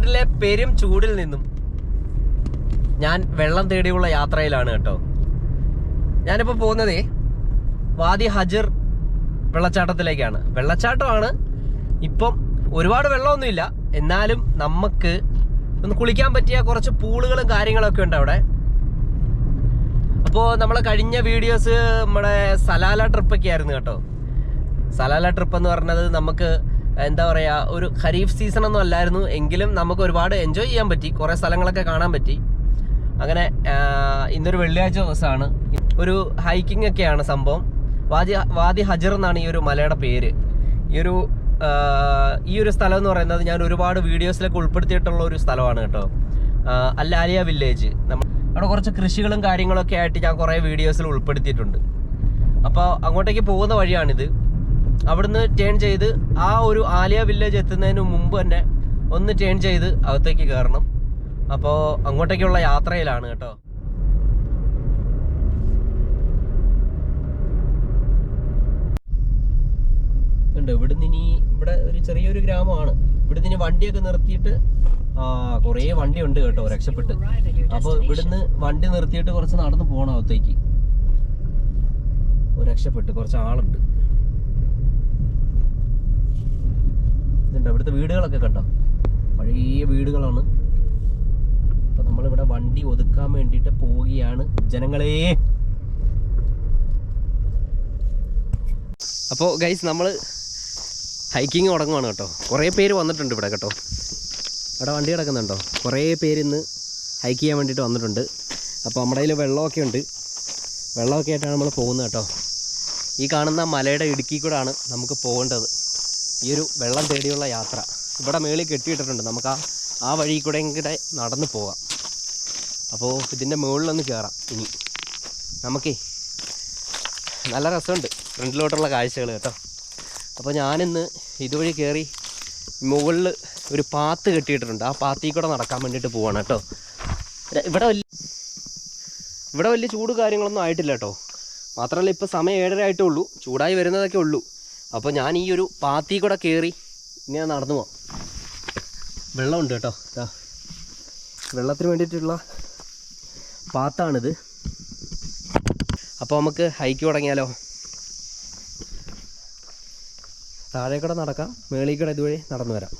മസ്കറ്റിലെ പെരും ചൂടിൽ നിന്നും ഞാൻ വെള്ളം തേടിയുള്ള യാത്രയിലാണ് കേട്ടോ. ഞാനിപ്പോൾ പോകുന്നതേ വാദി ഹജിർ വെള്ളച്ചാട്ടത്തിലേക്കാണ്. വെള്ളച്ചാട്ടമാണ്. ഇപ്പം ഒരുപാട് വെള്ളമൊന്നുമില്ല. എന്നാലും നമുക്ക് ഒന്ന് കുളിക്കാൻ പറ്റിയ കുറച്ച് പൂളുകളും കാര്യങ്ങളൊക്കെ ഉണ്ട് അവിടെ. അപ്പോൾ നമ്മൾ കഴിഞ്ഞ വീഡിയോസ് നമ്മുടെ സലാല ട്രിപ്പൊക്കെ ആയിരുന്നു കേട്ടോ. സലാല ട്രിപ്പ് എന്ന് പറഞ്ഞത് നമുക്ക് എന്താ പറയുക ഒരു ഖരീഫ് സീസൺ ഒന്നും അല്ലായിരുന്നു. എങ്കിലും നമുക്ക് ഒരുപാട് എൻജോയ് ചെയ്യാൻ പറ്റി. കുറേ സ്ഥലങ്ങളൊക്കെ കാണാൻ പറ്റി. അങ്ങനെ ഇന്നൊരു വെള്ളിയാഴ്ച ദിവസമാണ്. ഒരു ഹൈക്കിംഗ് ഒക്കെയാണ് സംഭവം. വാദി വാദി ഹജർ എന്നാണ് ഈ ഒരു മലയുടെ പേര്. ഈ ഒരു ഈ ഒരു സ്ഥലം എന്ന് പറയുന്നത് ഞാൻ ഒരുപാട് വീഡിയോസിലൊക്കെ ഉൾപ്പെടുത്തിയിട്ടുള്ള ഒരു സ്ഥലമാണ് കേട്ടോ. അല്ലാലിയ വില്ലേജ് നമ്മൾ അവിടെ കുറച്ച് കൃഷികളും കാര്യങ്ങളൊക്കെ ആയിട്ട് ഞാൻ കുറേ വീഡിയോസിൽ ഉൾപ്പെടുത്തിയിട്ടുണ്ട്. അപ്പോൾ അങ്ങോട്ടേക്ക് പോകുന്ന വഴിയാണിത്. അവിടുന്ന് ടേൺ ചെയ്ത് ആ ഒരു ആലിയ വില്ലേജ് എത്തുന്നതിന് മുമ്പ് തന്നെ ഒന്ന് ടേൺ ചെയ്ത് അകത്തേക്ക് കയറണം. അപ്പോൾ അങ്ങോട്ടേക്കുള്ള യാത്രയിലാണ് കേട്ടോ. ഉണ്ട് ഇവിടുന്ന് ഇനി ഇവിടെ ഒരു ചെറിയൊരു ഗ്രാമമാണ്. ഇവിടുന്ന് ഇനി വണ്ടിയൊക്കെ നിർത്തിയിട്ട് ആ കുറേ വണ്ടി ഉണ്ട് കേട്ടോ രക്ഷപ്പെട്ട്. അപ്പോൾ ഇവിടുന്ന് വണ്ടി നിർത്തിയിട്ട് കുറച്ച് നടന്ന് പോകണം അകത്തേക്ക്. രക്ഷപ്പെട്ട് കുറച്ച് ആളുണ്ട്. ഇതുണ്ട് ഇവിടുത്തെ വീടുകളൊക്കെ കണ്ടോ? പഴയ വീടുകളാണ്. അപ്പൊ നമ്മളിവിടെ വണ്ടി ഒതുക്കാൻ വേണ്ടിയിട്ട് പോവുകയാണ്. ജനങ്ങളെ! അപ്പോൾ ഗൈസ് നമ്മൾ ഹൈക്കിങ് തുടങ്ങുവാണ് കേട്ടോ. കുറേ പേര് വന്നിട്ടുണ്ട് ഇവിടെ കേട്ടോ. ഇവിടെ വണ്ടി കിടക്കുന്നുണ്ടോ? കുറേ പേര് ഇന്ന് ഹൈക്ക് ചെയ്യാൻ വേണ്ടിയിട്ട് വന്നിട്ടുണ്ട്. അപ്പോൾ നമ്മുടെ കയ്യിൽ വെള്ളമൊക്കെ ഉണ്ട്. വെള്ളമൊക്കെ ആയിട്ടാണ് നമ്മൾ പോകുന്നത് കേട്ടോ. ഈ കാണുന്ന മലയുടെ ഇടുക്കി കൂടാണ് നമുക്ക് പോകേണ്ടത്. ഈ ഒരു വെള്ളം തേടിയുള്ള യാത്ര. ഇവിടെ മേളിൽ കെട്ടിയിട്ടിട്ടുണ്ട്. നമുക്ക് ആ ആ വഴി കൂടെ കൂടെ നടന്ന് പോകാം അപ്പോൾ ഇതിന്റെ മുകളിലൊന്ന് കയറാം ഇനി നമുക്കേ നല്ല രസമുണ്ട് ഫ്രണ്ടിലോട്ടുള്ള കാഴ്ചകൾ കേട്ടോ. അപ്പോൾ ഞാനിന്ന് ഇതുവഴി കയറി മുകളിൽ ഒരു പാത്ത് കെട്ടിയിട്ടുണ്ട് ആ പാത്തിൽ കൂടെ നടക്കാൻ വേണ്ടിയിട്ട് പോവാണ് കേട്ടോ. ഇവിടെ വലിയ ഇവിടെ വലിയ ചൂട് കാര്യങ്ങളൊന്നും ആയിട്ടില്ല കേട്ടോ. മാത്രമല്ല ഇപ്പോൾ സമയം ഏഴര ആയിട്ടേ ഉള്ളൂ. ചൂടായി വരുന്നതൊക്കെ ഉള്ളൂ. അപ്പോൾ ഞാൻ ഈ ഒരു പാത്തി കൂടെ കയറി ഇങ്ങനെ നടന്നു പോവാം. വെള്ളമുണ്ട് കേട്ടോ. വെള്ളത്തിന് വേണ്ടിയിട്ടുള്ള പാത്താണിത്. അപ്പോൾ നമുക്ക് ഹൈക്ക് തുടങ്ങിയാലോ? താഴെ കൂടെ നടക്കാം മേളിൽ കൂടെ ഇതുവഴി നടന്നു വരാം.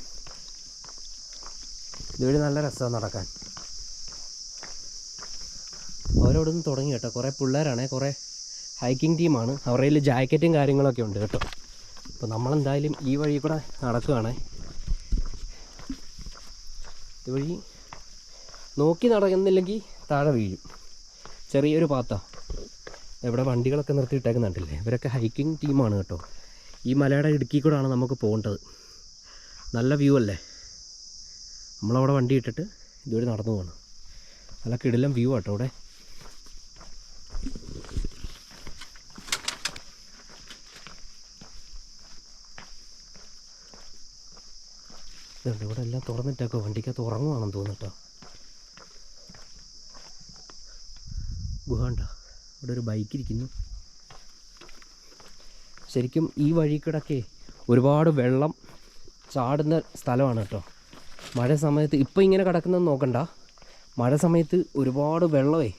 ഇതുവഴി നല്ല രസമാണ് നടക്കാൻ. അവരവിടെ നിന്ന് തുടങ്ങി കേട്ടോ. കുറേ പിള്ളേരാണേ കുറേ ഹൈക്കിംഗ് ടീമാണ് അവരുടെ ജാക്കറ്റും കാര്യങ്ങളൊക്കെ ഉണ്ട് കേട്ടോ. അപ്പോൾ നമ്മളെന്തായാലും ഈ വഴി കൂടെ നടക്കുകയാണ്. ഇതുവഴി നോക്കി നടക്കുന്നില്ലെങ്കിൽ താഴെ വീഴും. ചെറിയൊരു പാത്ത ഇവിടെ വണ്ടികളൊക്കെ നിർത്തിയിട്ടേക്കുന്നുണ്ടല്ലേ ഇവരൊക്കെ ഹൈക്കിംഗ് ടീമാണ് കേട്ടോ. ഈ മലയുടെ ഇടുക്കി കൂടാണ് നമുക്ക് പോകേണ്ടത്. നല്ല വ്യൂ അല്ലേ? നമ്മളവിടെ വണ്ടി ഇട്ടിട്ട് ഇതുവഴി നടന്നു പോകണം നല്ല കിടിലം വ്യൂ ആട്ടോ ഇവിടെ ഇതുണ്ട് ഇവിടെ എല്ലാം തുറന്നിട്ടേക്കോ വണ്ടിക്കകത്ത് ഉറങ്ങുവാണെന്ന് തോന്നിട്ടോ ഗുഹണ്ട ഇവിടെ ഒരു ബൈക്ക് ഇരിക്കുന്നു. ശരിക്കും ഈ വഴി ഒരുപാട് വെള്ളം ചാടുന്ന സ്ഥലമാണ് കേട്ടോ. മഴ സമയത്ത് ഇപ്പോൾ ഇങ്ങനെ കിടക്കുന്നത് നോക്കണ്ട. മഴ സമയത്ത് ഒരുപാട് വെള്ളമേ.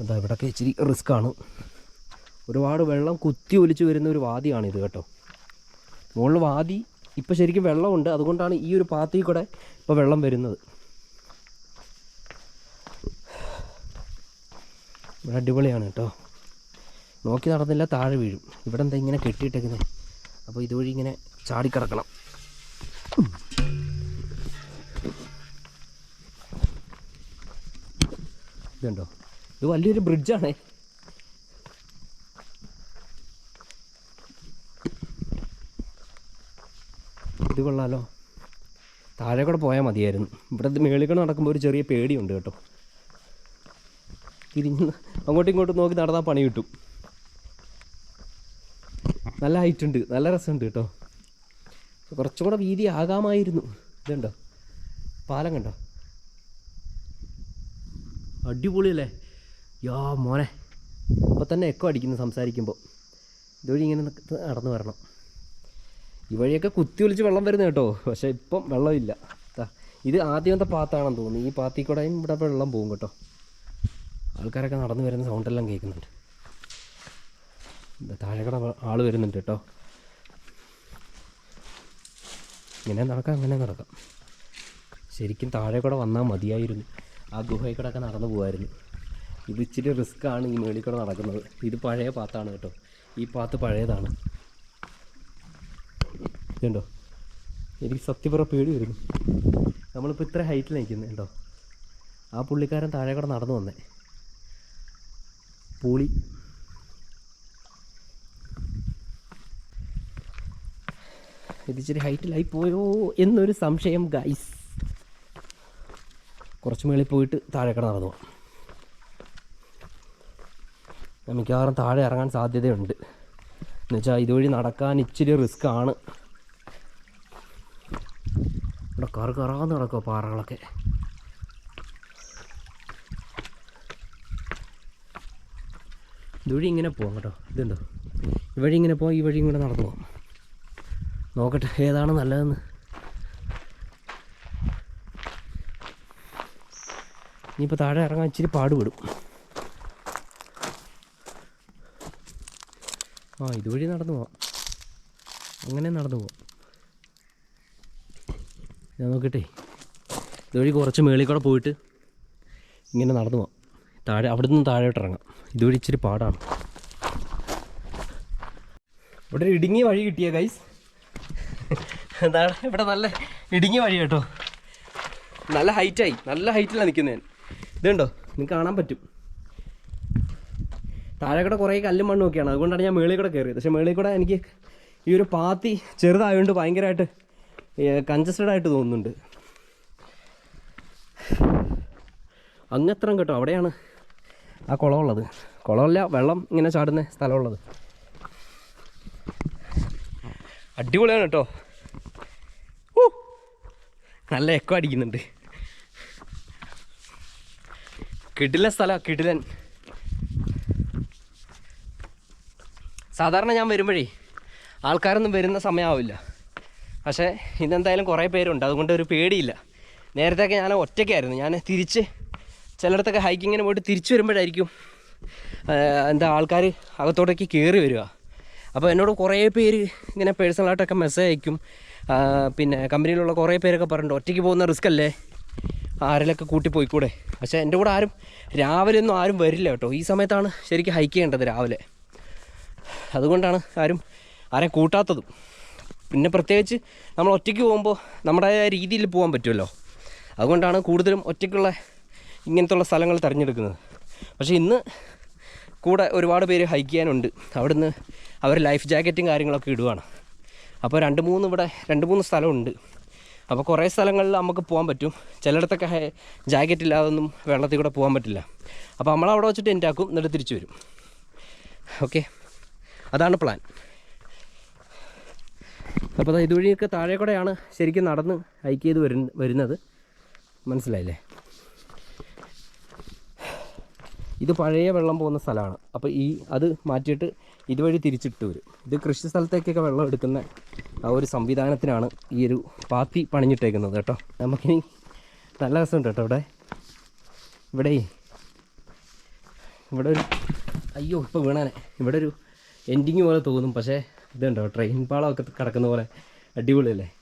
എന്താ ഇവിടെയൊക്കെ ഇച്ചിരി റിസ്ക്കാണ് ഒരുപാട് വെള്ളം കുത്തി ഒലിച്ചു വരുന്ന ഒരു വാദിയാണിത് കേട്ടോ. മുകളിൽ വാതി ഇപ്പോൾ ശരിക്കും വെള്ളമുണ്ട്. അതുകൊണ്ടാണ് ഈ ഒരു പാത്തിൽ കൂടെ ഇപ്പോൾ വെള്ളം വരുന്നത്. ഇവിടെ അടിപൊളിയാണ് കേട്ടോ. നോക്കി നടന്നില്ല താഴെ വീഴും. ഇവിടെ എന്താ ഇങ്ങനെ കെട്ടിയിട്ടേക്കുന്നത് അപ്പോൾ ഇതുവഴി ഇങ്ങനെ ചാടിക്കിടക്കണം. ഇതുണ്ടോ? ഇത് വലിയൊരു ബ്രിഡ്ജാണേ ഇത് കൊള്ളാലോ. താഴെ കൂടെ പോയാൽ മതിയായിരുന്നു. ഇവിടെ മേളിൽ കൂടെ നടക്കുമ്പോൾ ഒരു ചെറിയ പേടിയുണ്ട് കേട്ടോ. തിരിഞ്ഞ് അങ്ങോട്ടും ഇങ്ങോട്ടും നോക്കി നടന്നാൽ പണി കിട്ടും. നല്ല ഹൈറ്റ് ഉണ്ട്. നല്ല രസമുണ്ട് കേട്ടോ. കുറച്ചും കൂടെ വീതി ആകാമായിരുന്നു. ഇതുണ്ടോ? പാലം കണ്ടോ? അടിപൊളിയല്ലേ? യാ മോനെ. ഇപ്പം തന്നെ എക്കോ അടിക്കുന്നു സംസാരിക്കുമ്പോൾ ഇതുവഴി ഇങ്ങനെ നടന്നു വരണം. ഈ വഴിയൊക്കെ കുത്തി ഒലിച്ച് വെള്ളം വരുന്ന കേട്ടോ. പക്ഷേ ഇപ്പം വെള്ളമില്ല. ഇത് ആദ്യമത്തെ പാത്താണെന്ന് തോന്നുന്നു. ഈ പാത്തി കൂടെയും ഇവിടെ വെള്ളം പോകും കേട്ടോ. ആൾക്കാരൊക്കെ നടന്നു വരുന്ന സൗണ്ട് എല്ലാം കേൾക്കുന്നുണ്ട്. താഴെ കൂടെ ആൾ വരുന്നുണ്ട് കേട്ടോ. ഇങ്ങനെ നടക്കാം അങ്ങനെ നടക്കാം. ശരിക്കും താഴെ കൂടെ വന്നാൽ മതിയായിരുന്നു. ആ ഗുഹയിൽ കൂടെ ഒക്കെ നടന്നു പോകുമായിരുന്നു ഇത് ഇച്ചിരി റിസ്ക്കാണ് ഈ മേളിൽ കൂടെ നടക്കുന്നത്. ഇത് പഴയ പാത്താണ് കേട്ടോ. ഈ പാത്ത് പഴയതാണ്. ഇതുണ്ടോ? എനിക്ക് സത്യപുറ പേടി വരുന്നു. നമ്മളിപ്പോൾ ഇത്ര ഹൈറ്റിൽ നിൽക്കുന്നത് ഉണ്ടോ ആ പുള്ളിക്കാരൻ താഴെ കൂടെ നടന്നു വന്നേ. പൂളി. ഇതിച്ചിരി ഹൈറ്റിലായി പോയോ എന്നൊരു സംശയം ഗൈസ് കുറച്ച് മേളിൽ പോയിട്ട് താഴെ കട നടന്നു. പോകാം മിക്കവാറും താഴെ ഇറങ്ങാൻ സാധ്യതയുണ്ട്. എന്നുവെച്ചാൽ ഇതുവഴി നടക്കാൻ ഇച്ചിരി റിസ്ക് ആണ് ഇവിടെ കറ കറാന്ന് നടക്കുക പാറകളൊക്കെ. ഇതുവഴി ഇങ്ങനെ പോകാം കേട്ടോ. ഇതുണ്ടോ ഈ വഴി ഇങ്ങനെ പോകാം ഈ വഴി ഇങ്ങനെ നടന്നു പോകാം നോക്കട്ടെ ഏതാണ് നല്ലതെന്ന്. ഇനിയിപ്പോൾ താഴെ ഇറങ്ങാൻ ഇച്ചിരി പാടുപെടും. ആ ഇതുവഴി നടന്നു പോവാം. അങ്ങനെ നടന്നു പോവാം. ഞാൻ നോക്കട്ടെ. ഇതുവഴി കുറച്ച് മേളിൽ കൂടെ പോയിട്ട് ഇങ്ങനെ നടന്നു പോവാം. താഴെ അവിടെ നിന്ന് താഴോട്ട് ഇറങ്ങാം. ഇതുവഴി ഇച്ചിരി പാടാണ്. ഇവിടെ ഇടുങ്ങിയ വഴി കിട്ടിയ ഗൈസ് എന്താണ്? ഇവിടെ നല്ല ഇടുങ്ങിയ വഴി കേട്ടോ. നല്ല ഹൈറ്റായി നല്ല ഹൈറ്റിലാണ് നിൽക്കുന്നത് ഞാൻ. ഇതുണ്ടോ? നിങ്ങൾക്ക് കാണാൻ പറ്റും. താഴെ കൂടെ കുറേ കല്ലും മണ്ണും ഒക്കെയാണ്. അതുകൊണ്ടാണ് ഞാൻ മേളിൽ കൂടെ കയറിയത്. പക്ഷേ മേളിൽ കൂടെ എനിക്ക് ഈ ഒരു പാത്തി ചെറുതായതുകൊണ്ട് ഭയങ്കരമായിട്ട് കൺജസ്റ്റഡ് ആയിട്ട് തോന്നുന്നുണ്ട്. അങ്ങത്രം കേട്ടോ. അവിടെയാണ് ആ കുളമുള്ളത്. കുളമല്ല വെള്ളം ഇങ്ങനെ ചാടുന്ന സ്ഥലമുള്ളത്. അടിപൊളിയാണ് കേട്ടോ. നല്ല എക്കോ അടിക്കുന്നുണ്ട്. കിടില സ്ഥലം കിടിലൻ. സാധാരണ ഞാൻ വരുമ്പോഴേ ആൾക്കാരൊന്നും വരുന്ന സമയമാവില്ല പക്ഷേ ഇന്നെന്തായാലും കുറേ പേരുണ്ട്. അതുകൊണ്ട് ഒരു പേടിയില്ല. നേരത്തെയൊക്കെ ഞാൻ ഒറ്റയ്ക്കായിരുന്നു. ഞാൻ തിരിച്ച് ചിലയിടത്തൊക്കെ ഹൈക്കിങ്ങിന് പോയിട്ട് തിരിച്ചു വരുമ്പോഴായിരിക്കും എന്താ ആൾക്കാർ അകത്തോട്ടേക്ക് കയറി വരിക. അപ്പോൾ എന്നോട് കുറേ പേര് ഇങ്ങനെ പേഴ്സണലായിട്ടൊക്കെ മെസ്സേജ് അയക്കും. പിന്നെ കമ്പനിയിലുള്ള കുറേ പേരൊക്കെ പറഞ്ഞിട്ടുണ്ട് ഒറ്റയ്ക്ക് പോകുന്ന റിസ്ക് അല്ലേ? ആരിലൊക്കെ കൂട്ടി പോയിക്കൂടെ? പക്ഷേ എന്റെ കൂടെ ആരും രാവിലെ ഒന്നും ആരും വരില്ല കേട്ടോ. ഈ സമയത്താണ് ശരിക്കും ഹൈക്ക് ചെയ്യേണ്ടത് രാവിലെ. അതുകൊണ്ടാണ് ആരും ആരെയും കൂട്ടാത്തതും. പിന്നെ പ്രത്യേകിച്ച് നമ്മൾ ഒറ്റയ്ക്ക് പോകുമ്പോൾ നമ്മുടെ രീതിയിൽ പോകാൻ പറ്റുമല്ലോ. അതുകൊണ്ടാണ് കൂടുതലും ഒറ്റയ്ക്കുള്ള ഇങ്ങനത്തുള്ള സ്ഥലങ്ങൾ തിരഞ്ഞെടുക്കുന്നത്. പക്ഷേ ഇന്ന് കൂടെ ഒരുപാട് പേര് ഹൈക്ക് ചെയ്യാനുണ്ട്. അവിടുന്ന് അവർ ലൈഫ് ജാക്കറ്റും കാര്യങ്ങളൊക്കെ ഇടുവാണ്. അപ്പോൾ രണ്ട് മൂന്ന് ഇവിടെ രണ്ട് മൂന്ന് സ്ഥലമുണ്ട്. അപ്പോൾ കുറേ സ്ഥലങ്ങളിൽ നമുക്ക് പോകാൻ പറ്റും. ചിലയിടത്തൊക്കെ ജാക്കറ്റ് ഇല്ലാതൊന്നും വെള്ളത്തിൽ കൂടെ പോകാൻ പറ്റില്ല. അപ്പോൾ നമ്മളവിടെ വെച്ചിട്ട് എന്റെ ആക്കും. എന്നിട്ട് തിരിച്ചു വരും. ഓക്കെ. അതാണ് പ്ലാൻ അപ്പോൾ ഇതുവഴിയൊക്കെ താഴെ കൂടെയാണ് ശരിക്കും നടന്ന് ഹൈക്ക് ചെയ്ത് വരു വരുന്നത്. മനസ്സിലായില്ലേ? ഇത് പഴയ വെള്ളം പോകുന്ന സ്ഥലമാണ്. അപ്പോൾ ഈ അത് മാറ്റിയിട്ട് ഇതുവഴി തിരിച്ചിട്ട് വരും. ഇത് കൃഷി സ്ഥലത്തേക്കൊക്കെ വെള്ളം എടുക്കുന്ന ആ ഒരു സംവിധാനത്തിനാണ് ഈ ഒരു പാത്തി പണിഞ്ഞിട്ടേക്കുന്നത് കേട്ടോ. നമുക്കിനി നല്ല രസമുണ്ട് കേട്ടോ ഇവിടെ. ഇവിടെ ഇവിടെ ഒരു അയ്യോ ഇപ്പോൾ വീണാനെ. ഇവിടെ ഒരു എൻഡിങ് പോലെ തോന്നും പക്ഷേ ഇതുണ്ടോ? ട്രെയിൻ പാളമൊക്കെ കിടക്കുന്ന പോലെ അടിപൊളിയല്ലേ?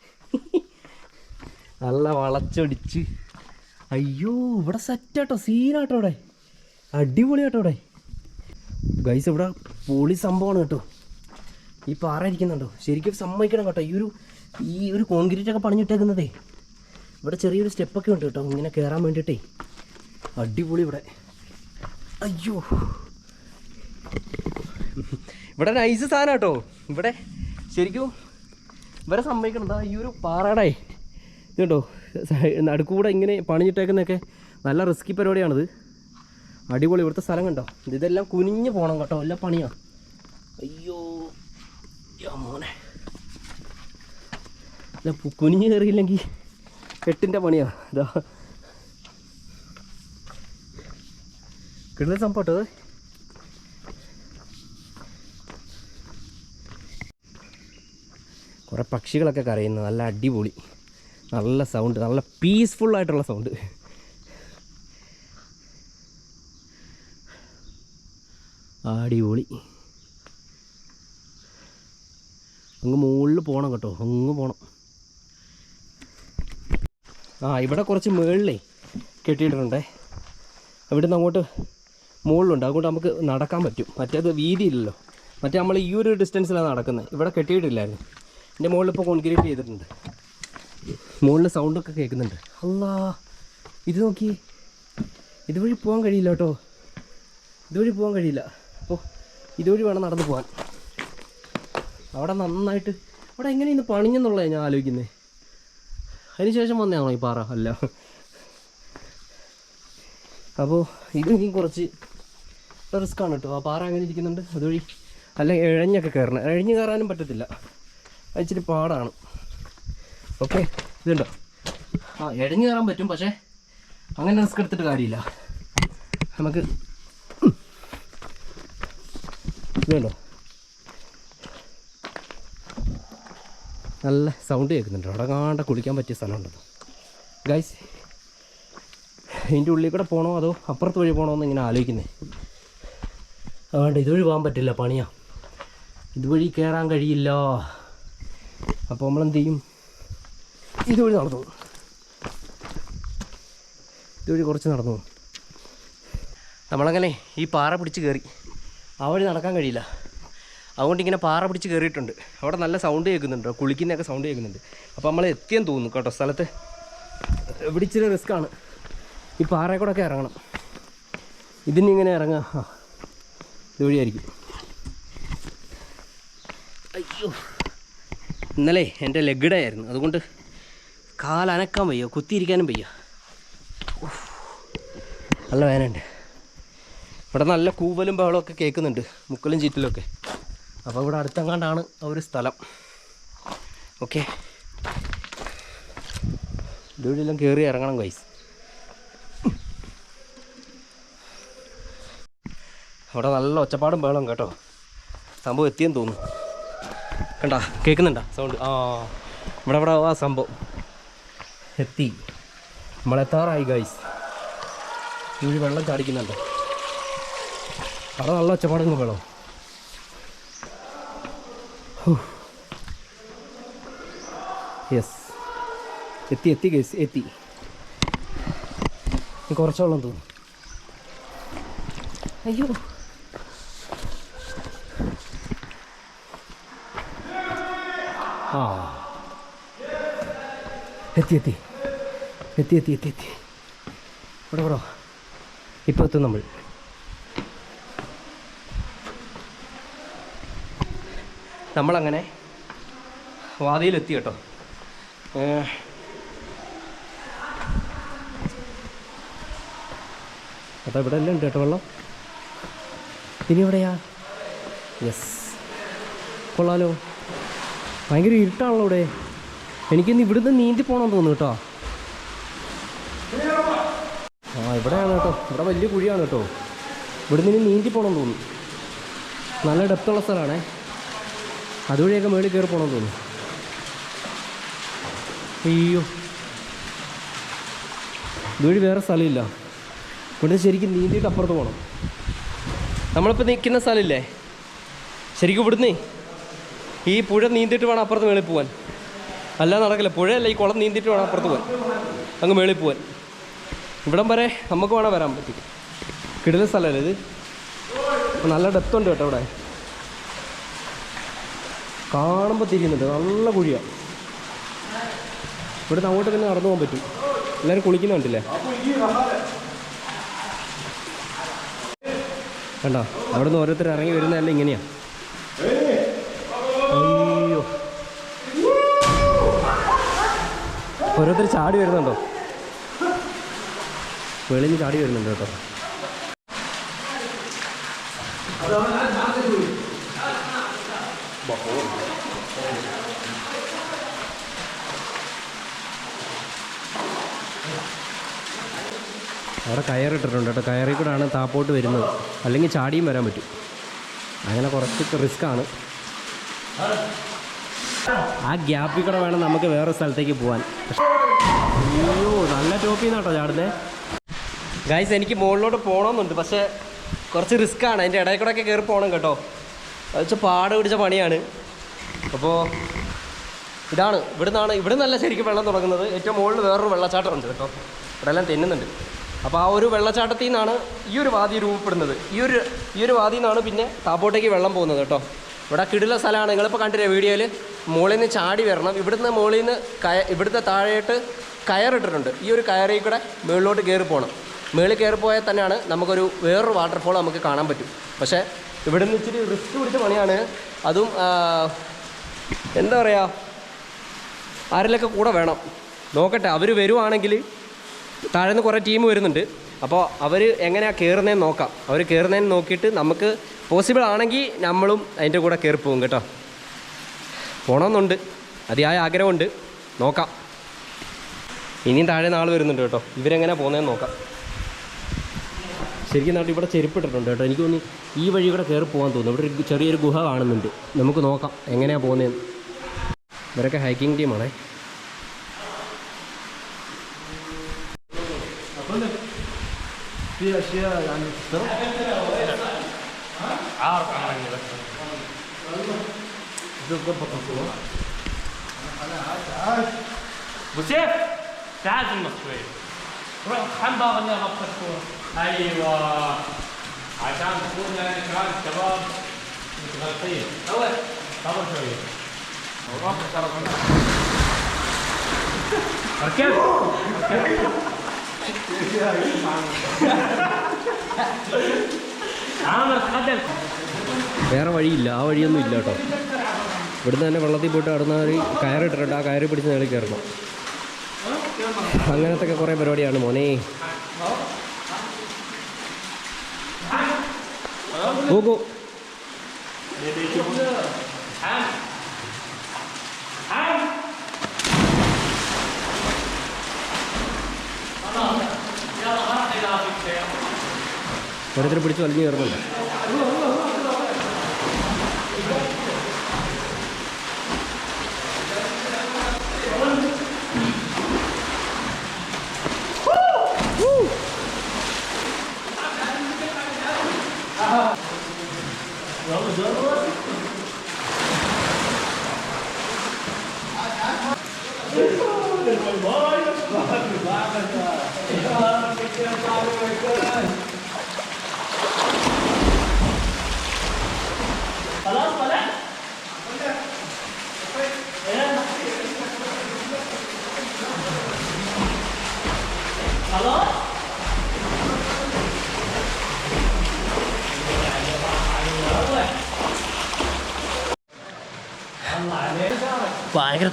നല്ല വളച്ചൊടിച്ച്. അയ്യോ ഇവിടെ സെറ്റാട്ടോ സീനാട്ടോ ഇവിടെ. അടിപൊളിയാട്ടോ ഇവിടെ. ഗൈസ് ഇവിടെ പൊളി സംഭവമാണ് കേട്ടോ. ഈ പാറ ഇരിക്കുന്നുണ്ടോ? ശരിക്കും സമ്മതിക്കണം കേട്ടോ. ഈ ഒരു ഈ ഒരു കോൺക്രീറ്റ് ഒക്കെ പണിഞ്ഞിട്ടേക്കുന്നതേ. ഇവിടെ ചെറിയൊരു സ്റ്റെപ്പൊക്കെ ഉണ്ട് കേട്ടോ. ഇങ്ങനെ കയറാൻ വേണ്ടിയിട്ടേ. അടിപൊളി ഇവിടെ. അയ്യോ. ഇവിടെ നൈസ് സാധനം കേട്ടോ ഇവിടെ ശരിക്കും ഇവരെ സമ്മതിക്കണം. എന്താ ഈ ഒരു പാറയുടെ ഇതുണ്ടോ? കേട്ടോ നടുക്കൂടെ ഇങ്ങനെ പണിഞ്ഞിട്ടേക്കുന്നൊക്കെ നല്ല റിസ്കി പരിപാടിയാണിത്. അടിപൊളി ഇവിടുത്തെ സ്ഥലം കണ്ടോ? ഇതെല്ലാം കുനിഞ്ഞ് പോകണം കേട്ടോ. എല്ലാം പണിയാ. അയ്യോ മോനെ. കുനിഞ്ഞ് കയറിയില്ലെങ്കിൽ കെട്ടിന്റെ പണിയാ. ഇതാ. കിട്ടുന്ന സംഭവട്ടോ കുറേ പക്ഷികളൊക്കെ കരയുന്നു. നല്ല അടിപൊളി. നല്ല സൗണ്ട് നല്ല പീസ്ഫുൾ ആയിട്ടുള്ള സൗണ്ട് അടിപൊളി. അങ്ങ് മുകളിൽ പോകണം കേട്ടോ. അങ്ങ് പോകണം ആ ഇവിടെ കുറച്ച് മുകളിലേ കെട്ടിയിട്ടുണ്ടേ നിന്ന് അങ്ങോട്ട് മുകളിലുണ്ട്. അതുകൊണ്ട് നമുക്ക് നടക്കാൻ പറ്റും. മറ്റേത് വീതിയില്ലല്ലോ. മറ്റേ നമ്മൾ ഈ ഒരു ഡിസ്റ്റൻസിലാണ് നടക്കുന്നത്. ഇവിടെ കെട്ടിയിട്ടില്ലായിരുന്നു. എന്റെ മുകളിൽ ഇപ്പോൾ കോൺക്രീറ്റ് ചെയ്തിട്ടുണ്ട്. മുകളിൽ സൗണ്ടൊക്കെ കേൾക്കുന്നുണ്ട്. അല്ലാ ഇത് നോക്കി. ഇതുവഴി പോകാൻ കഴിയില്ല കേട്ടോ. ഇതുവഴി പോകാൻ കഴിയില്ല. അപ്പോൾ ഇതുവഴി വേണം നടന്നു പോകാൻ. അവിടെ നന്നായിട്ട് അവിടെ എങ്ങനെയാണ് പണിഞ്ഞെന്നുള്ളത് ഞാൻ ആലോചിക്കുന്നത് അതിന് ശേഷം വന്നതാണോ ഈ പാറ? അല്ല. അപ്പോൾ ഇത് ഇനിയും കുറച്ച് റിസ്ക്കാണ് കേട്ടോ. ആ പാറ അങ്ങനെ ഇരിക്കുന്നുണ്ട്. അതുവഴി അല്ല ഇഴഞ്ഞൊക്കെ കയറണം. ഇഴഞ്ഞ് കയറാനും പറ്റത്തില്ല. ഇച്ചിരി പാടാണ്. ഓക്കെ ഇതുണ്ടോ? ആ ഇഴഞ്ഞു കയറാൻ പറ്റും പക്ഷേ അങ്ങനെ റിസ്ക് എടുത്തിട്ട് കാര്യമില്ല. നമുക്ക് ഇതുണ്ടോ? നല്ല സൗണ്ട് കേൾക്കുന്നുണ്ട്. അവിടെ കാണ്ട കുളിക്കാൻ പറ്റിയ സ്ഥലമുണ്ടല്ലോ ഗൈസ് ഇതിന്റെ ഉള്ളിൽ കൂടെ പോകണോ അതോ അപ്പുറത്ത് വഴി പോകണോ എന്ന് ഇങ്ങനെ ആലോചിക്കുന്നത് അതുകൊണ്ട് ഇതുവഴി പോകാൻ പറ്റില്ല പണിയാ. ഇതുവഴി കയറാൻ കഴിയില്ല. അപ്പോൾ നമ്മൾ എന്ത് ചെയ്യും ഇതുവഴി നടന്നു ഇതുവഴി കുറച്ച് നടന്നു നമ്മളങ്ങനെ ഈ പാറ പിടിച്ച് കയറി ആ വഴി നടക്കാൻ കഴിയില്ല. അതുകൊണ്ട് ഇങ്ങനെ പാറ പിടിച്ച് കയറിയിട്ടുണ്ട് അവിടെ നല്ല സൗണ്ട് കേൾക്കുന്നുണ്ട്. കുളിക്കുന്നതൊക്കെ സൗണ്ട് കേൾക്കുന്നുണ്ട്. അപ്പോൾ നമ്മൾ എത്തിയെന്ന് തോന്നുന്നു കേട്ടോ. സ്ഥലത്ത് ഇവിടെ ഇച്ചിരി റിസ്ക്കാണ് ഈ പാറയിൽ കൂടെ ഒക്കെ ഇറങ്ങണം. ഇതിനിങ്ങനെ ഇറങ്ങുക ആ. ഇതുവഴിയായിരിക്കും. അയ്യോ. ഇന്നലെ എന്റെ ലെഗ് ആയിരുന്നു. അതുകൊണ്ട് കാലനക്കാൻ വയ്യ കുത്തിയിരിക്കാനും വയ്യ. നല്ല വേനുണ്ട് ഇവിടെ നല്ല കൂവലും ബഹളമൊക്കെ കേൾക്കുന്നുണ്ട് മുക്കലും ചീറ്റലൊക്കെ അപ്പോൾ ഇവിടെ അടുത്തെങ്ങാണ്ടാണ് ആ ഒരു സ്ഥലം. ഓക്കെ. ഇതുവഴിയെല്ലാം കയറി ഇറങ്ങണം കൈസ് അവിടെ നല്ല ഒച്ചപ്പാടും ബഹളം കേട്ടോ. സംഭവം എത്തിയെന്ന് തോന്നുന്നു. കണ്ടാ? കേൾക്കുന്നുണ്ടോ സൗണ്ട്. ആ. ഇവിടെ ഇവിടെ ആ സംഭവം? എത്തി. നമ്മളെത്താറായി ഗൈസ് ഇവിടെ വെള്ളം ചാടിക്കുന്നുണ്ട്. അവിടെ നല്ല ഒച്ചപ്പാടുന്നു വെള്ളം യെസ് എത്തി എത്തി ഗൈസ് എത്തി. കുറച്ചോളം കുറച്ച് വെള്ളം തോന്നുന്നു അയ്യോ. ആ. എത്തി എത്തി. എത്തി എത്തി എത്തി എത്തി. ഇവിടെ ഇവിടെ ഇപ്പോൾ എത്തും നമ്മൾ. നമ്മളങ്ങനെ വാതിയിലെത്തി കേട്ടോ. അതാ ഇവിടെ എല്ലാം ഉണ്ട് കേട്ടോ വെള്ളം. ഇനി എവിടെയാ? യെസ്. കൊള്ളാലോ. ഭയങ്കര ഇരുട്ടാണല്ലോ ഇവിടെ. എനിക്കിന്ന് ഇവിടുന്ന് നീന്തി പോകണമെന്ന് തോന്നുന്നു കേട്ടോ. ആ ഇവിടെയാണ് കേട്ടോ. ഇവിടെ വലിയ കുഴിയാണ് കേട്ടോ. ഇവിടുന്ന് ഇനി നീന്തി പോകണമെന്ന് തോന്നുന്നു. നല്ല ഡെപ്തുള്ള സ്ഥലമാണേ. അതുവഴിയൊക്കെ മേളിൽ കയറി പോകണമെന്ന് തോന്നുന്നു. അയ്യോ. ഇതുവഴി വേറെ സ്ഥലമില്ല. ഇവിടുന്ന് ശരിക്കും നീന്തിയിട്ട് അപ്പുറത്ത് പോകണം നമ്മളിപ്പോൾ നിൽക്കുന്ന സ്ഥലമില്ലേ? ശരിക്കും ഇവിടുന്ന്? ഈ പുഴ നീന്തിയിട്ട് വേണം അപ്പുറത്ത് മേളിൽ പോവാൻ. അല്ല നടക്കില്ല. പുഴയല്ല ഈ കുളം നീന്തിയിട്ട് വേണം അപ്പുറത്ത് പോവാൻ. അങ്ങ് മേളിൽ പോവാൻ. ഇവിടം വരെ നമുക്ക് വേണം വരാൻ പറ്റും കിടല സ്ഥലമല്ലേ ഇത്? നല്ല ഡെപ്ത് ഉണ്ട് കേട്ടോ ഇവിടെ. കാണുമ്പോൾ തിരിയുന്നുണ്ട്. നല്ല കുഴിയാണ് ഇവിടുന്ന് അങ്ങോട്ട് തന്നെ നടന്നു പോകാൻ പറ്റും. എല്ലാവരും കുളിക്കുന്ന കണ്ടില്ലേ? കണ്ടോ? അവിടെ നിന്ന് ഓരോരുത്തർ ഇറങ്ങി വരുന്നതല്ല ഇങ്ങനെയാ അയ്യോ ഓരോരുത്തർ ചാടി വരുന്നുണ്ടോ? വെളിഞ്ഞ് ചാടി വരുന്നുണ്ട് കേട്ടോ. അവിടെ കയറിട്ടിട്ടുണ്ട് കേട്ടോ. കയറി കൂടാണ് താപ്പോട്ട് വരുന്നത്. അല്ലെങ്കിൽ ചാടിയും വരാൻ പറ്റും. അങ്ങനെ കുറച്ച് റിസ്ക്കാണ് ആ ഗ്യാപ്പിൽ കൂടെ വേണം നമുക്ക് വേറെ സ്ഥലത്തേക്ക് പോകാൻ അയ്യോ നല്ല ടോപ്പിൽ നിന്നാട്ടോ ചാടുന്നേ. ഗൈസ് എനിക്ക് മുകളിലോട്ട് പോകണമെന്നുണ്ട് പക്ഷേ കുറച്ച് റിസ്ക് ആണ്. അതിന്റെ ഇടയിൽ കൂടെ ഒക്കെ കയറി പോകണം കേട്ടോ. അത് പാട് പിടിച്ച പണിയാണ്. അപ്പോൾ ഇതാണ് ഇവിടെ നിന്നാണ് ഇവിടെ നിന്നല്ല ശരിക്കും വെള്ളം തുടങ്ങുന്നത്. ഏറ്റവും മുകളിൽ വേറൊരു വെള്ളച്ചാട്ടമുണ്ട് കേട്ടോ. ഇവിടെ എല്ലാം തെന്നുന്നുണ്ട്. അപ്പോൾ ആ ഒരു വെള്ളച്ചാട്ടത്തിൽ നിന്നാണ് ഈ ഒരു വാതി രൂപപ്പെടുന്നത്. ഈ ഒരു ഈ ഒരു വാതിയിൽ നിന്നാണ് പിന്നെ താപ്പോട്ടേക്ക് വെള്ളം പോകുന്നത് കേട്ടോ. ഇവിടെ കിടുള്ള സ്ഥലമാണ്. നിങ്ങളിപ്പോൾ കണ്ടില്ലേ വീഡിയോയിൽ മുകളിൽ നിന്ന് ചാടി വരണം. ഇവിടുന്ന് മുകളിൽ നിന്ന് കയ ഇവിടുത്തെ താഴെയിട്ട് കയറിട്ടിട്ടുണ്ട്. ഈ ഒരു കയറിൽ കൂടെ മുകളിലോട്ട് കയറി പോകണം മുകളിൽ കയറി പോയാൽ തന്നെയാണ് നമുക്കൊരു വേറൊരു വാട്ടർഫോൾ നമുക്ക് കാണാൻ പറ്റും. പക്ഷേ ഇവിടെ നിന്ന് ഇച്ചിരി റിസ്ക് പിടിച്ച പണിയാണ്. അതും എന്താ പറയുക ആരിലൊക്കെ കൂടെ വേണം. നോക്കട്ടെ അവർ വരുവാണെങ്കിൽ താഴെ നിന്ന് കുറേ ടീം വരുന്നുണ്ട്. അപ്പോൾ അവർ എങ്ങനെയാണ് കയറുന്നതെന്ന് നോക്കാം. അവർ കയറുന്നതെന്ന് നോക്കിയിട്ട് നമുക്ക് പോസിബിൾ ആണെങ്കിൽ നമ്മളും അതിന്റെ കൂടെ കയറി പോകും കേട്ടോ. പോകണമെന്നുണ്ട് അതിയായ ആഗ്രഹമുണ്ട്. നോക്കാം. ഇനിയും താഴെ നാൾ വരുന്നുണ്ട് കേട്ടോ. ഇവരെങ്ങനെ പോകുന്നതെന്ന് നോക്കാം. ശരിക്കും നാട്ടിൽ ഇവിടെ ചെരുപ്പിട്ടിട്ടുണ്ട് കേട്ടോ. എനിക്ക് തോന്നി ഈ വഴി ഇവിടെ കയറി പോകാൻ തോന്നുന്നു. ഇവിടെ ചെറിയൊരു ഗുഹ കാണുന്നുണ്ട്. നമുക്ക് നോക്കാം എങ്ങനെയാണ് പോകുന്നതെന്ന് ഇവരൊക്കെ ഹൈക്കിംഗ് ടീമാണേ في أشياء يعني تسترد عارف عمري بس. شوف ضبط الصورة. تعال ابو سيف تعال في النص شوي. روح اطحن باب اني اضبط الصورة. أيوه. عشان تكون يعني كمان الشباب متغلطين. اول صبر شوية روح ترى ركب വേറെ വഴിയില്ല ആ വഴിയൊന്നും ഇല്ല കേട്ടോ. ഇവിടുന്ന് തന്നെ വെള്ളത്തിൽ പോയിട്ട് അടുന്ന ഒരു കയറിട്ടിട്ടുണ്ട് ആ കയറി പിടിച്ച് നേടി കയറണം. അങ്ങനത്തെ ഒക്കെ കുറേ പരിപാടിയാണ് മോനെ. ഗോ ഓരോരുത്തർ പിടിച്ച് വലിഞ്ഞു കയറുന്നുണ്ട്.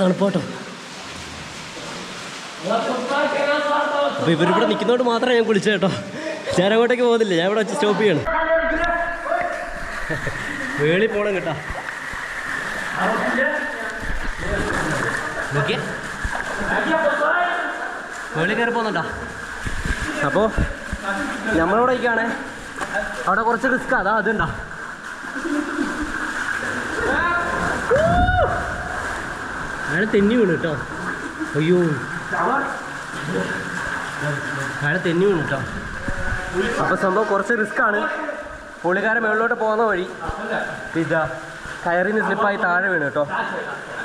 തണുപ്പോട്ടോ അപ്പോൾ ഇവരിവിടെ നിൽക്കുന്നതുകൊണ്ട് മാത്രമേ ഞാൻ കുളിച്ചത് കേട്ടോ. ഞാൻ അങ്ങോട്ടേക്ക് പോകുന്നില്ല. ഞാൻ ഇവിടെ വെച്ച് സ്റ്റോപ്പ് ചെയ്യണം. വേളി പോണം കേട്ടോ. വേളി കയറി പോകുന്നുണ്ടോ അപ്പോൾ നമ്മളിവിടെ ഇരിക്കുകയാണേ അവിടെ കുറച്ച് റിസ്ക് അതാ അതുണ്ടോ. അയാൾ തെന്നി വീണു കേട്ടോ. അയ്യോ. അയാൾ തെന്നി വീണു കേട്ടോ. അപ്പോൾ സംഭവം കുറച്ച് റിസ്ക് ആണ്. പുള്ളിക്കാരൻ മുകളിലോട്ട് പോകുന്ന വഴി ഇതാ കയറിന് സ്ലിപ്പായി താഴെ വീണു കേട്ടോ.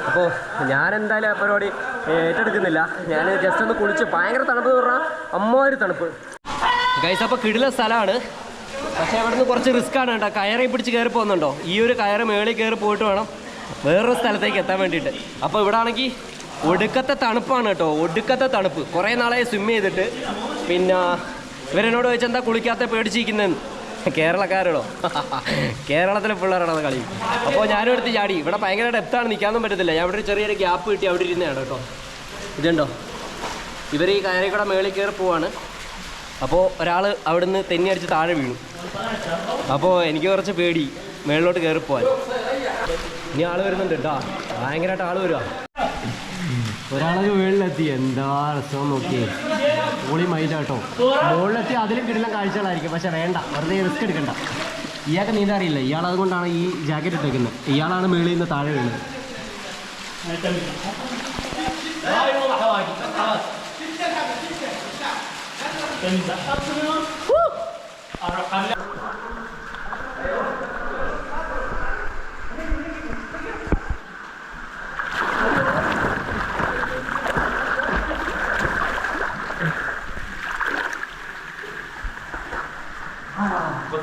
അപ്പോൾ ഞാൻ എന്തായാലും ആ പരിപാടി ഏറ്റെടുക്കുന്നില്ല. ഞാൻ ജസ്റ്റ് ഒന്ന് കുളിച്ച് ഭയങ്കര തണുപ്പ് പറഞ്ഞാൽ അമ്മാതിരി തണുപ്പ്. ഗൈസ് അപ്പോൾ കിടില സ്ഥലമാണ് പക്ഷെ അവിടെ നിന്ന് കുറച്ച് റിസ്ക് ആണ് കേട്ടോ. കയറി പിടിച്ച് കയറി പോകുന്നുണ്ടോ? ഈ ഒരു കയറ് മേളിൽ കയറി പോയിട്ട് വേണം. വേറൊരു സ്ഥലത്തേക്ക് എത്താൻ വേണ്ടിയിട്ട്. അപ്പോൾ ഇവിടെ ആണെങ്കിൽ ഒടുക്കത്തെ തണുപ്പാണ് കേട്ടോ. ഒടുക്കത്തെ തണുപ്പ്. കുറേ നാളായി സ്വിം ചെയ്തിട്ട്. പിന്നെ ഇവരെന്നോട് ചോദിച്ചാൽ എന്താ കുളിക്കാത്ത പേടിച്ചിരിക്കുന്നതെന്ന് കേരളക്കാരോ കേരളത്തിലെ പിള്ളേരാണ് അത് കളി. അപ്പോൾ ഞാനും എടുത്ത് ചാടി. ഇവിടെ ഭയങ്കര ഡെപ്താണ് നിൽക്കാനൊന്നും പറ്റത്തില്ല. ഞാൻ ഇവിടെ ഒരു ചെറിയൊരു ഗ്യാപ്പ് കിട്ടി അവിടെ ഇരുന്നതാണ് കേട്ടോ. ഇതുണ്ടോ? ഇവർ ഈ കയറി കൂടെ മേളിൽ കയറി പോവാണ്. അപ്പോൾ ഒരാൾ അവിടുന്ന് തെന്നി അടിച്ച് താഴെ വീണു. അപ്പോൾ എനിക്ക് കുറച്ച് പേടി മേളിലോട്ട് കയറി പോവാൻ. ഇനി ആൾ വരുന്നുണ്ട് കേട്ടോ ഭയങ്കരമായിട്ട് ആൾ വരുവാ ഒരാളൊക്കെ മുകളിലെത്തി എന്താ രസം നോക്കി പൊളി മൈൻഡാട്ടോ മുകളിലെത്തി അതിലും കിടിലം കാഴ്ചകളായിരിക്കും. പക്ഷെ വേണ്ട വെറുതെ റിസ്ക് എടുക്കണ്ട. ഇയാൾക്ക് നീന്താൻ അറിയില്ല. ഇയാൾ അതുകൊണ്ടാണ് ഈ ജാക്കറ്റ് ഇട്ടേക്കുന്നത്. ഇയാളാണ് മേളിൽ നിന്ന് താഴെ വീണത്. لا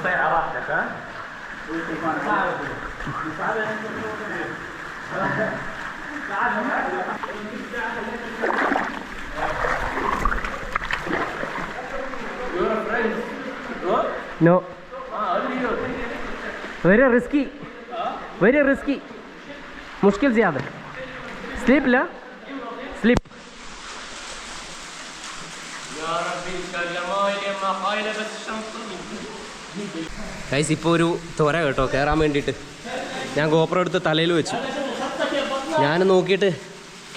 سيارة واحدة ها؟ No. Very risky. Very risky. मुश्किल ज़्यादा स्लिप ला स्लिप يا ربي ان شاء الله ما يلي ما قايله بس الشمس ഗൈസ് ഇപ്പോൾ ഒരു ത്വര കേട്ടോ കയറാൻ വേണ്ടിയിട്ട്. ഞാൻ ഗോപ്രം എടുത്ത് തലയിൽ വെച്ചു. ഞാൻ നോക്കിയിട്ട്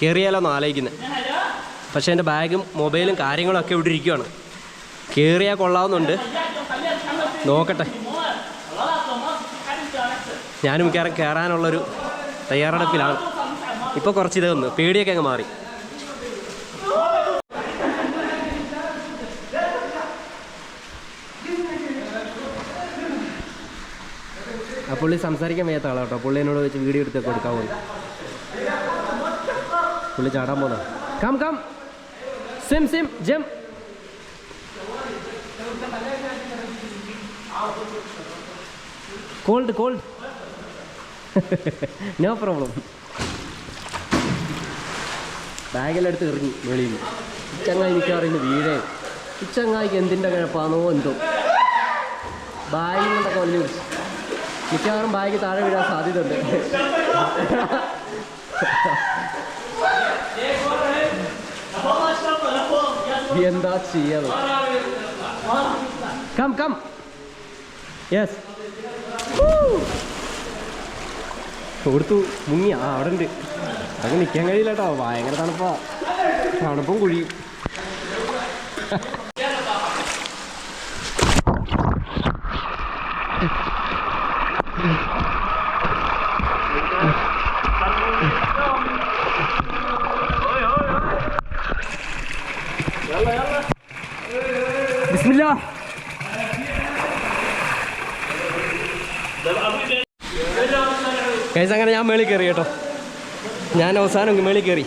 കയറിയാലോന്ന് ആലോചിക്കുന്നത് പക്ഷേ എന്റെ ബാഗും മൊബൈലും കാര്യങ്ങളൊക്കെ ഇവിടെ ഇരിക്കുകയാണ് കയറിയാൽ കൊള്ളാവുന്നുണ്ട്. നോക്കട്ടെ. ഞാനും കയറാൻ കയറാനുള്ളൊരു തയ്യാറെടുപ്പിലാണ്. ഇപ്പോൾ കുറച്ച് ഇത് വന്നു പേടിയൊക്കെ അങ്ങ് മാറി. പുള്ളി സംസാരിക്കാൻ വയ്യാത്ത ആളാ കേട്ടോ. പുള്ളി എന്നോട് വെച്ച് വീഡിയോ എടുത്തൊക്കെ കൊടുക്കാവോ പുള്ളി ചാടാൻ പോന്ന. കം കം സിം സിം ജം കോൾഡ് കോൾഡ് നോ പ്രോബ്ലം ബാഗിലെടുത്ത് എടുത്ത് എറിഞ്ഞു വെളിയിൽ ഉച്ചങ്ങായി ഇച്ചങ്ങായി മിക്കവാറും വീഴേ. ഉച്ചങ്ങായിക്ക് എന്തിന്റെ കിഴപ്പാണോ എന്തോ. ബാഗിൽ കൊണ്ടൊക്കെ വലിയ മിക്കവാറും ബാഗ് താഴെ വീഴാൻ സാധ്യതയുണ്ട്. എന്താ ചെയ്യാത് കം കം യെസ് കൊടുത്തു. മുങ്ങി. ആ അവിടെ ഉണ്ട് അത് നിൽക്കാൻ കഴിയില്ല കേട്ടോ. ഭയങ്കര തണുപ്പാ. തണുപ്പും കുഴിയും ബിസ്മില്ലാ കേസ് അങ്ങനെ ഞാൻ മേളിൽ കയറി കേട്ടോ ഞാൻ അവസാനം മേളിൽ കയറി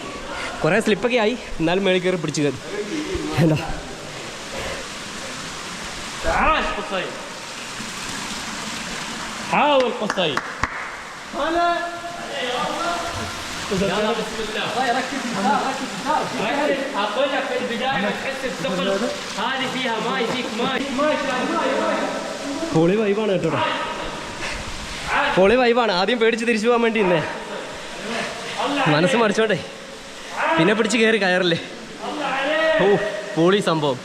കുറേ സ്ലിപ്പൊക്കെ ആയി എന്നാലും മേളിൽ കയറി പിടിച്ച് കയറി എന്താ تعال قصي حاول قصي يلا بسم الله ركز اقول لك في البدايه تحس الثقل هذه فيها ماي فيك ماي പൊളി വൈബാണ് കേട്ടോ പൊളി വൈബാണ് ആദ്യം പേടിച്ച് തിരിച്ചു പോകാൻ വേണ്ടി ഇന്നേ മനസ്സ് മടിച്ചോണ്ടേ പിന്നെ പിടിച്ച് കയറി കയറില്ലേ ഓ പൊളി സംഭവം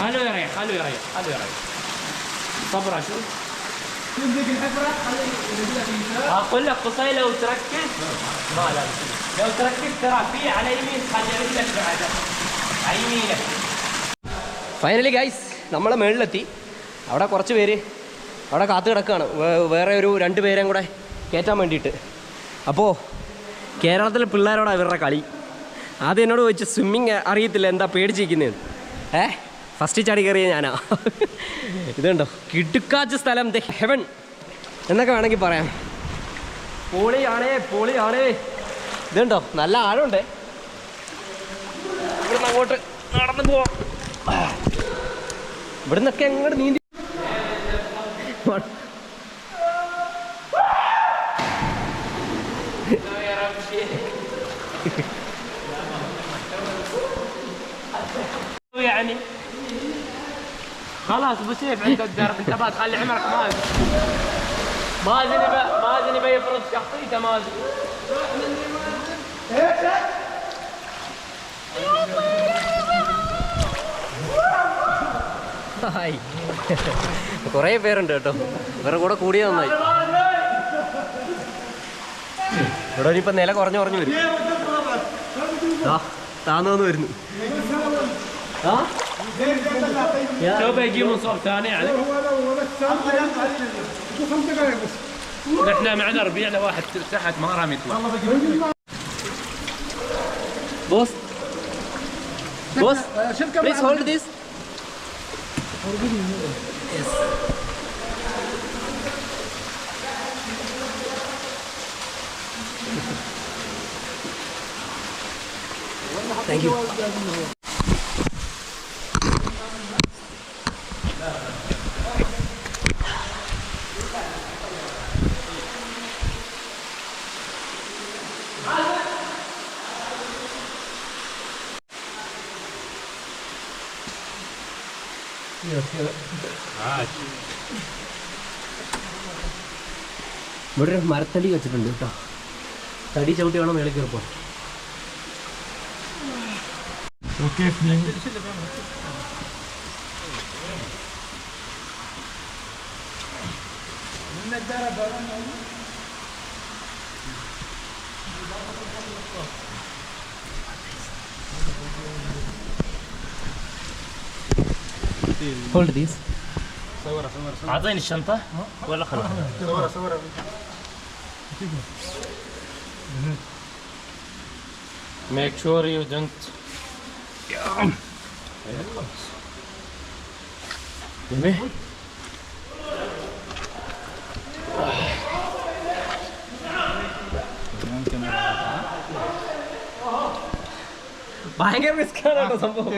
خلوا يريح خلوا يريح خلوا يريح صبرا شو اقول لك قصي لو تركز ما لا لو تركز ترى في على يمين خلي رجلك بعد على يمينك ഫൈനലി ഗൈസ് നമ്മളെ മേളിലെത്തി അവിടെ കുറച്ച് പേര് അവിടെ കാത്തു കിടക്കുകയാണ് വേ- വേറെ ഒരു രണ്ട് പേരെയും കൂടെ കയറ്റാൻ വേണ്ടിയിട്ട് അപ്പോൾ കേരളത്തിലെ പിള്ളേരോടാണ് ഇവരുടെ കളി ആദ്യം എന്നോട് ചോദിച്ചു സ്വിമ്മിങ് അറിയത്തില്ല എന്താ പേടിച്ചിരിക്കുന്നത് ഏ ഫസ്റ്റ് ചാടി കയറിയ ഞാനാ ഇതുണ്ടോ കിടുക്കാച്ച സ്ഥലം ദ ഹെവൻ എന്നൊക്കെ വേണമെങ്കിൽ പറയാം പൊളിയാണേ പൊളിയാണേ ഇതുണ്ടോ നല്ല ആഴമുണ്ടേ ഇവിടുന്ന് അങ്ങോട്ട് നടന്നു പോവാം ഇവിടുന്നൊക്കെ അങ്ങോട്ട് നീന്തി يعني خلاص ابو سيف عنده الدرب انتبه خلي عمرك مازن مازن يبى مازن يبى يفرض شخصيته مازن ഹായ് കുറേ പേരുണ്ട് കേട്ടോ ഇവരുടെ കൂടെ കൂടിയ നന്നായി ഇവിടെ ഇനിയിപ്പോൾ നില കുറഞ്ഞു കുറഞ്ഞു വരും ആ താന്നു വന്ന് വരുന്നു ആ تو بيجي منصب ثاني يعني. نحن معنا ربيع لواحد تحت ما رامي يطلع. بوس. بوس. بليز هولد ذيس Thank you. ഇവിടെ ഒരു മരത്തടി വെച്ചിട്ടുണ്ട് കേട്ടോ. തടി ചവിട്ടി വേണം മേളിൽ കയറിപ്പോ. هولد ذيس اعطيني الشنطه ولا خلاص Make sure you don't ഭയങ്കര റിസ്ക് ആണ് കേട്ടോ സംഭവം